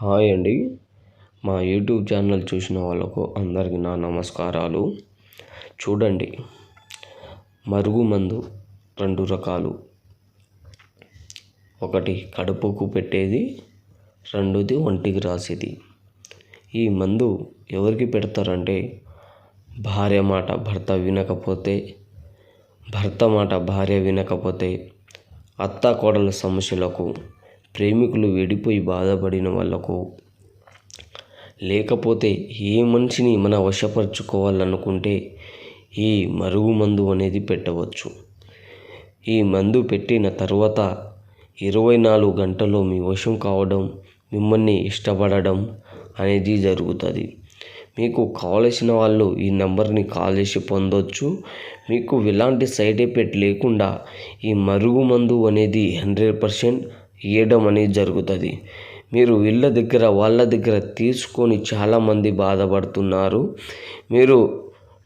Hi అండి. మా YouTube channel చూసిన వాళ్ళకు అందరికీ నా నమస్కారాలు. చూడండి మరుగుమందు రెండు రకాలు. ఒకటి కడుపుకు పెట్టేది రెండోది ఒంటికి రాసేది. ఈ మందు ఎవరికి పెడతారంటే భార్య మాట భర్త వినకపోతే భర్త మాట భార్య వినకపోతే అత్త కోడల సమస్యలకు ప్రేమికులు విడిపోయి బాధపడిన వాళ్ళకు లేకపోతే ఏ మనిషిని మన వశపరుచుకోవాలనుకుంటే ఈ మరుగు మందు అనేది పెట్టవచ్చు. ఈ మందు పెట్టిన తర్వాత ఇరవై నాలుగు గంటల్లో మీ వశం కావడం మిమ్మల్ని ఇష్టపడడం అనేది జరుగుతుంది. మీకు కావలసిన వాళ్ళు ఈ నెంబర్ని కాల్ చేసి పొందొచ్చు. మీకు ఎలాంటి సైడ్ ఎఫెక్ట్ లేకుండా ఈ మరుగు మందు అనేది హండ్రెడ్ పర్సెంట్ ఇవ్వడం అనేది జరుగుతుంది. మీరు వీళ్ళ దగ్గర వాళ్ళ దగ్గర తీసుకొని చాలామంది బాధపడుతున్నారు. మీరు